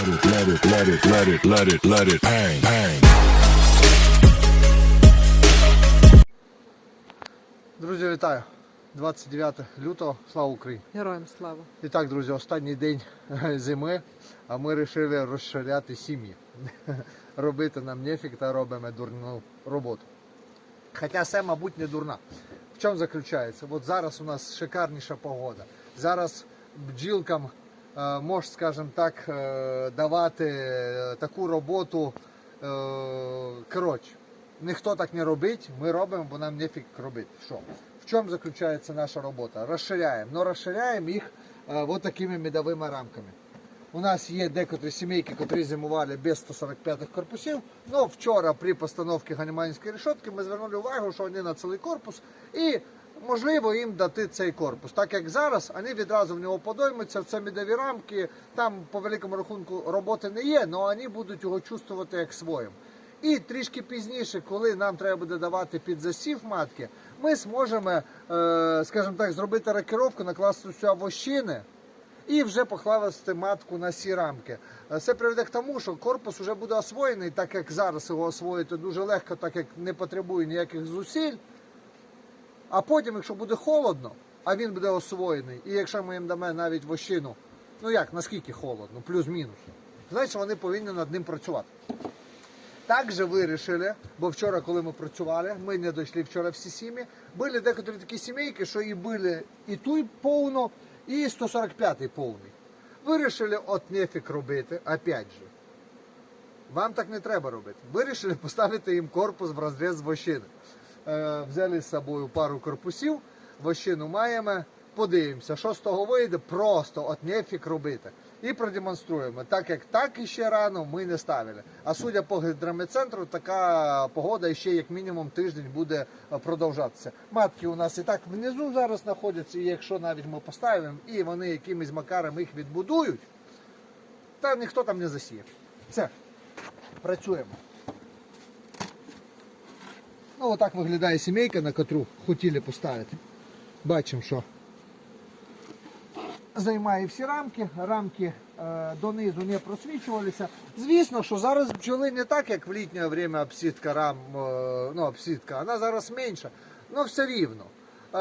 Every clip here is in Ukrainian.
Let it, let it, let it, let it, let it, let it bang, bang. Друзі, вітаю! 29 лютого, слава Україні! Героям слава. І так, друзі, останній день зими, а ми вирішили розширяти сім'ї. Робити нам нефік та робимо дурну роботу. Хоча це, мабуть, не дурна. В чому заключається? От зараз у нас шикарніша погода. Зараз бджілкам е, скажімо так, е, давати е, таку роботу. Коротше, ніхто так не робить, ми робимо, бо нам нефік робити. Що? В чому заключається наша робота? Розширяємо. Но розширяємо їх е, от такими медовими рамками. У нас є декотрі сімейки, які зимували без 145-х корпусів. Ну, вчора при постановці ганіманської решетки ми звернули увагу, що вони на цілий корпус і можливо їм дати цей корпус. Так як зараз вони відразу в нього подоймуться, це медові рамки, там по великому рахунку роботи не є, але вони будуть його чувствувати як своїм. І трішки пізніше, коли нам треба буде давати під засів матки, ми зможемо, е, скажімо так, зробити рокировку, накласти сюди вощини і вже покласти матку на сі рамки. Е, Це приведе к тому, що корпус вже буде освоєний, так як зараз його освоїти дуже легко, так як не потребує ніяких зусиль. А потім, якщо буде холодно, а він буде освоєний, і якщо ми їм дамо навіть вощину, ну як, наскільки холодно, плюс-мінус, значить вони повинні над ним працювати. Так же вирішили, бо вчора, коли ми працювали, ми не дійшли вчора всі сім'ї, були декотрі такі сімейки, що і були і той повно, і 145-й повний. Вирішили от нефік робити, опять же. Вам так не треба робити. Вирішили поставити їм корпус в розріз вощини. Е, взяли з собою пару корпусів, вощину маємо, подивимося, що з того вийде, просто от нефік робити. І продемонструємо. Так як так іще рано ми не ставили. А судя по гідрометцентру, така погода ще як мінімум тиждень буде е, продовжатися. Матки у нас і так внизу зараз знаходяться, і якщо навіть ми поставимо, і вони якимось макаром їх відбудують, та ніхто там не засіє. Все, працюємо. Ну, отак виглядає сімейка, на котру хотіли поставити. Бачимо, що займає всі рамки, рамки е, донизу не просвічувалися. Звісно, що зараз бджоли не так, як в літнє время обсідка рам, е, ну, обсідка, вона зараз менша, але все рівно. Е,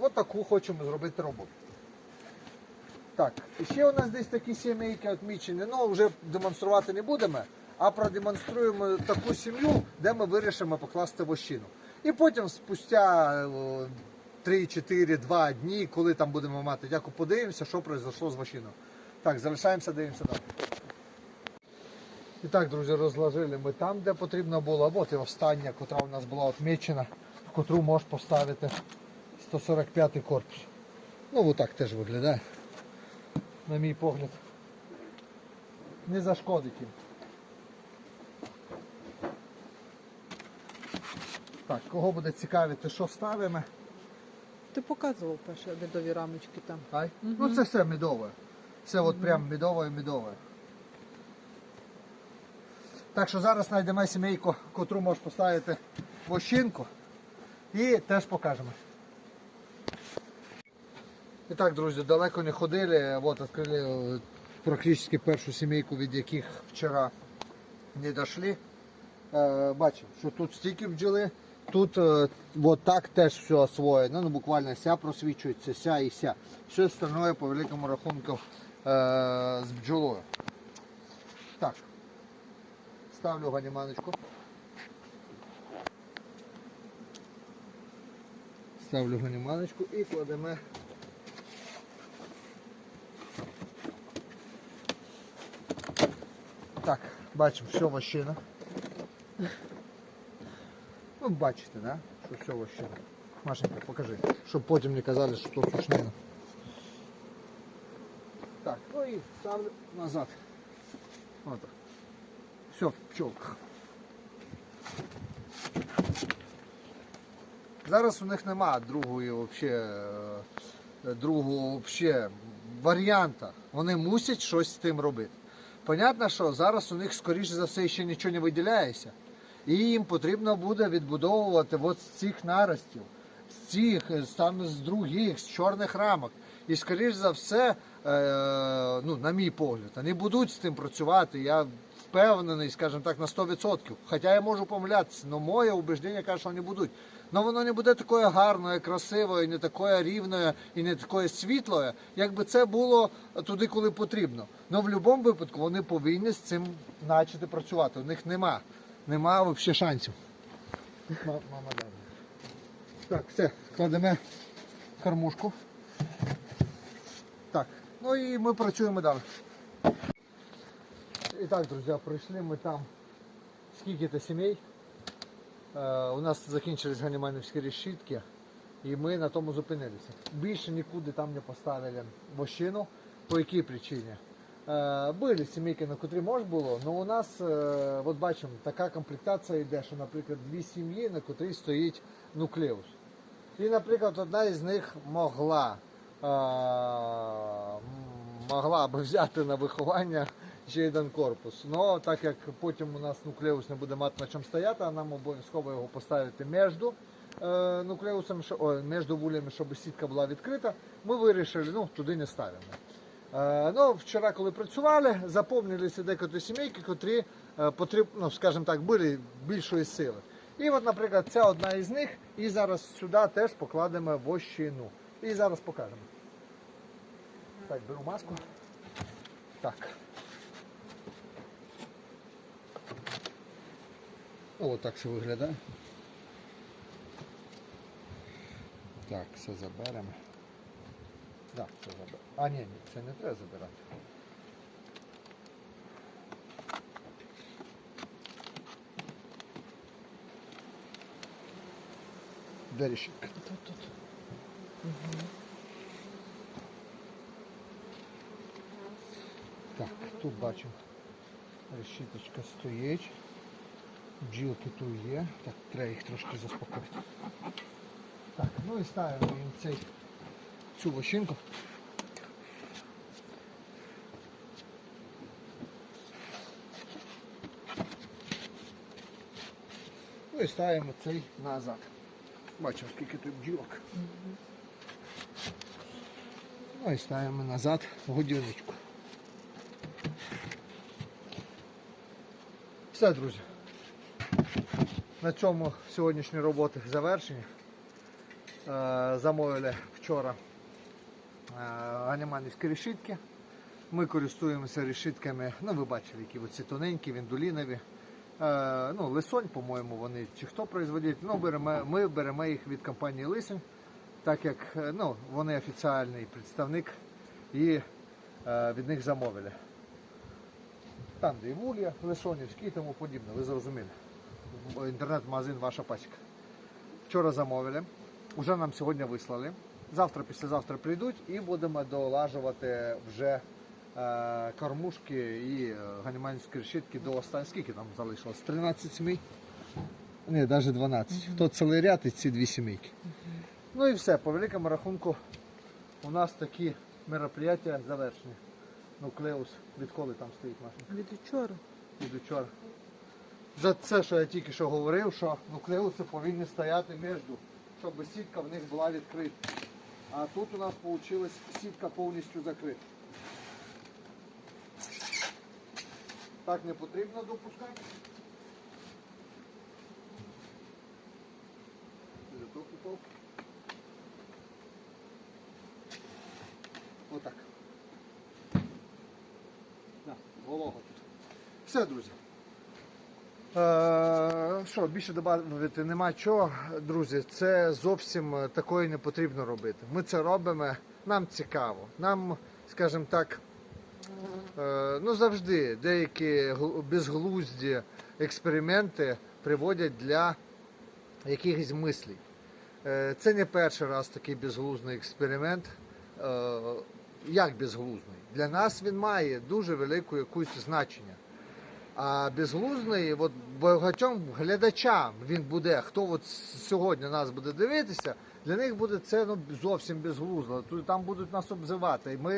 от таку хочемо зробити роботу. Так, ще у нас десь такі сімейки відмічені, ну вже демонструвати не будемо, а продемонструємо таку сім'ю, де ми вирішимо покласти вощину. І потім спустя е, 3-4-2 дні, коли там будемо мати дяку, подивимося, що пройшло з вощиною. Так, залишаємося, дивимося далі. І так, друзі, розложили ми там, де потрібно було. От і остання, котра у нас була відмічена, в котру можеш поставити 145 корпус. Ну, отак теж виглядає на мій погляд. Не зашкодить їм. Так, кого буде цікавити, що ставимо? Ти показував перші медові рамочки там. Ай? Ну це все медове. Все от прям медове медове. Так що зараз знайдемо сімейку, котру можеш поставити в ощинку і теж покажемо. І так, друзі, далеко не ходили. От відкрили е, практично першу сімейку, від яких вчора не дійшли. Е, Бачимо, що тут стільки бджоли, тут е, от так теж все освоєно. Ну, буквально ся просвічується, ся і ся. Все остальное по великому рахунку е, з бджолою. Так, ставлю ганіманочку. Ставлю ганіманочку і кладемо Так, бачимо, все вощина. Ну, бачите, да? що все вощина. Машенька, покажи, щоб потім не казали, що то сушнина. Так, ну і ставлю назад. Вот так. Все в пчелках. Зараз у них нема другої вообще, е, другого вообще варіанта. Вони мусять щось з тим робити. Понятно, що зараз у них, скоріше за все, ще нічого не виділяється. І їм потрібно буде відбудовувати от з цих наростів, з цих, е, там з других, з чорних рамок. І скоріш за все, е, ну, на мій погляд, вони будуть з тим працювати. Я впевнений, скажімо так, на 100%. Хоча я можу помилятися, але моє убеждення каже, що вони будуть. Но воно не буде такою гарною, красивою, не такою рівною і не такою світлою, якби це було туди, коли потрібно. Но в будь-якому випадку вони повинні з цим почати працювати. У них нема, нема взагалі шансів. Мама, дай. Так, все, кладемо кормушку. Так, ну і ми працюємо далі. І так, друзі, пройшли ми там скільки-то сімей. Е, у нас закінчились ганіманівські решітки, і ми на тому зупинилися. Більше нікуди там не поставили вощину. По якій причині? Е, були сімейки, на котрі можна було, але у нас, е, от бачимо, така комплектація йде, що, наприклад, дві сім'ї, на котрій стоїть нуклеус. І, наприклад, одна із них могла, е, могла би взяти на виховання ще один корпус. Но так як потім у нас нуклеус не буде мати на чому стояти, а нам обов'язково його поставити між нуклеусом, між вулями, щоб сітка була відкрита, ми вирішили, ну, туди не ставимо. Е, ну, вчора, коли працювали, заповнилися декотрі сімейки, котрі е, ну, скажімо так, були більшої сили. І от, наприклад, ця одна із них, і зараз сюди теж покладемо вощину. І зараз покажемо. Так, беру маску. Так. О, так це виглядає. Так, все заберемо. Так, це заберемо. А ні, ні, це не треба забирати. Де решітка? Тут, тут. Так, тут бачимо. Решіточка стоїть. Бджілки тут є. Так, треба їх трошки заспокоїти. Так, ну і ставимо їм цей, цю вощинку. Ну і ставимо цей назад. Бачимо, скільки тут бджілок. Ну і ставимо назад годівничку. Все, друзі. На цьому сьогоднішні роботи завершені. Е, Замовили вчора ганіманівські решітки. Ми користуємося решітками, ну ви бачили, які оці тоненькі, віндулінові. Е, Ну, Лисонь, по-моєму, вони чи хто производить. Ну, беремо, ми беремо їх від компанії Лисень, так як е, ну, вони офіціальний представник і е, від них замовили. Там, де і вулія, Лисонівські і тому подібне, ви зрозуміли. Інтернет-магазин ваша пасіка. Вчора замовили, вже нам сьогодні вислали. Завтра, післязавтра прийдуть і будемо долажувати вже е, кормушки і е, ганіманські решітки до останніх. Скільки там залишилось? 13 сімей? Ні, навіть 12. То цілий ряд і ці дві сімейки. Ну і все, по великому рахунку у нас такі мероприятия завершені. Нуклеус, відколи там стоїть Маша? Від вчора. від учора. За це, що я тільки що говорив, що нуклеуси повинні стояти між, щоб сітка в них була відкрита. А тут у нас вийшла сітка повністю закрита. Так не потрібно допускати. Отак. Да, волого тут. Все, друзі. Е, що, більше додати нема чого, друзі. Це зовсім е, такої не потрібно робити. Ми це робимо, нам цікаво. Нам, скажімо так, е, ну завжди деякі безглузді експерименти приводять для якихось мислей. Е, Це не перший раз такий безглузний експеримент. Як безглузний? Для нас він має дуже велике якусь значення. А безглузний, от багатьом глядачам він буде, хто от сьогодні нас буде дивитися, для них буде це ну, зовсім безглуздо. Тут там будуть нас обзивати. І Ми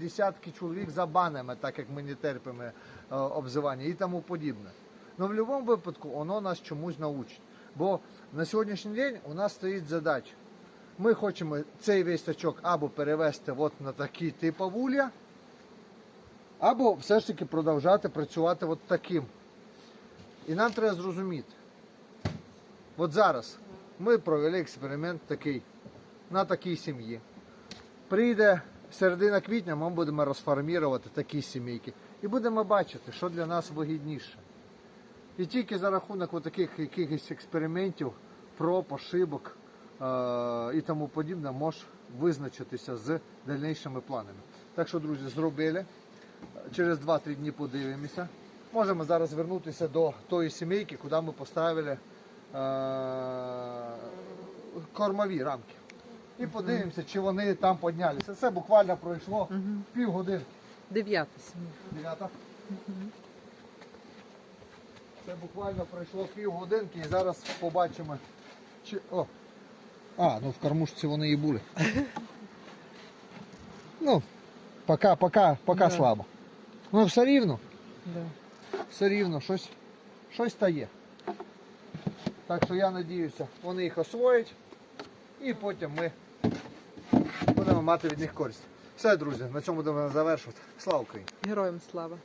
десятки чоловік забанимо, так як ми не терпимо е, обзивання і тому подібне. Ну в будь-якому випадку воно нас чомусь научить. Бо на сьогоднішній день у нас стоїть задача Ми хочемо цей весь сачок або перевести от на такі типу вулля, або все ж таки продовжати працювати от таким. І нам треба зрозуміти. От зараз ми провели експеримент такий на такій сім'ї. Прийде середина квітня, ми будемо розформувати такі сімейки. І будемо бачити, що для нас вигідніше. І тільки за рахунок таких якихось експериментів, проб, ошибок е- і тому подібне, можеш визначитися з дальнішими планами. Так що, друзі, зробили. Через 2-3 дні подивимося. Можемо зараз вернутися до тої сімейки, куди ми поставили е- кормові рамки. І подивимося, чи вони там піднялися. Це буквально пройшло півгодини. Дев'ята сім'я. Дев'ята. Це буквально пройшло півгодинки і зараз побачимо. Чи... О. А, ну в кормушці вони і були. ну, поки, поки, пока Да. слабо. Ну все рівно, Да. все рівно, щось, щось стає. Так що я надіюся, вони їх освоять і потім ми будемо мати від них користь. Все, друзі, на цьому будемо завершувати. Слава Україні! Героям слава.